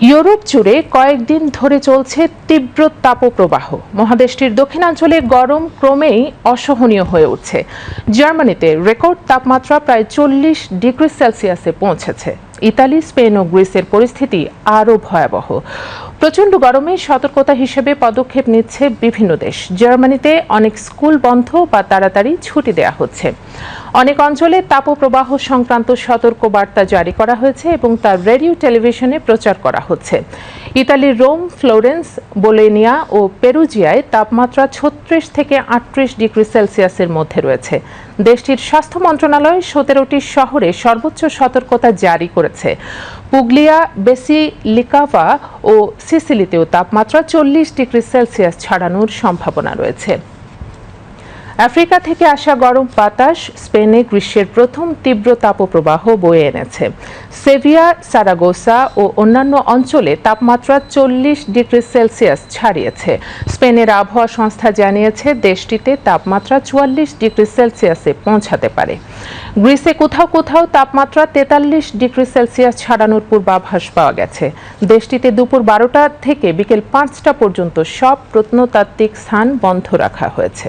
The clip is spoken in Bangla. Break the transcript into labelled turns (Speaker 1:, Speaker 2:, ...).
Speaker 1: ইউরোপ জুড়ে কয়েকদিন ধরে চলছে তীব্র তাপপ্রবাহ। মহাদেশটির দক্ষিণাঞ্চলে গরম ক্রমেই অসহনীয় হয়ে উঠছে। জার্মানিতে রেকর্ড তাপমাত্রা প্রায় চল্লিশ ডিগ্রি সেলসিয়াসে পৌঁছেছে। ইতালি, স্পেন ও গ্রিসের পরিস্থিতি আরও ভয়াবহ। প্রচণ্ড গরমে সতর্কতা হিসেবে পদক্ষেপ নিচ্ছে বিভিন্ন দেশ। জার্মানিতে অনেক স্কুল বন্ধ বা তাড়াতাড়ি ছুটি দেওয়া হচ্ছে। অনেক অঞ্চলে তাপপ্রবাহ সংক্রান্ত সতর্ক বার্তা জারি করা হয়েছে এবং তার রেডিও, টেলিভিশনে প্রচার করা হচ্ছে। ইতালির রোম, ফ্লোরেন্স, বোলেনিয়া ও পেরুজিয়ায় তাপমাত্রা ছত্রিশ থেকে আটত্রিশ ডিগ্রি সেলসিয়াসের মধ্যে রয়েছে। দেশটির স্বাস্থ্য মন্ত্রণালয় সতেরোটি শহরে সর্বোচ্চ সতর্কতা জারি করেছে। পুগলিয়া বেসি লিকাভা ও সিসিলিতেও তাপমাত্রা চল্লিশ ডিগ্রি সেলসিয়াস ছাড়ানোর সম্ভাবনা রয়েছে। আফ্রিকা থেকে আসা গরম বাতাস স্পেনে গ্রীষ্মের প্রথম তীব্র তাপপ্রবাহ বয়ে এনেছে। সেভিয়া, সারাগোসা ও অন্যান্য অঞ্চলে তাপমাত্রা চল্লিশ ডিগ্রি সেলসিয়াস ছাড়িয়েছে। স্পেনের আবহাওয়া সংস্থা জানিয়েছে, দেশটিতে তাপমাত্রা চুয়াল্লিশ ডিগ্রি সেলসিয়াসে পৌঁছাতে পারে। গ্রিসে কোথাও কোথাও তাপমাত্রা তেতাল্লিশ ডিগ্রি সেলসিয়াস ছাড়ানোর পূর্বাভাস পাওয়া গেছে। দেশটিতে দুপুর বারোটা থেকে বিকেল পাঁচটা পর্যন্ত সব প্রত্নতাত্ত্বিক স্থান বন্ধ রাখা হয়েছে।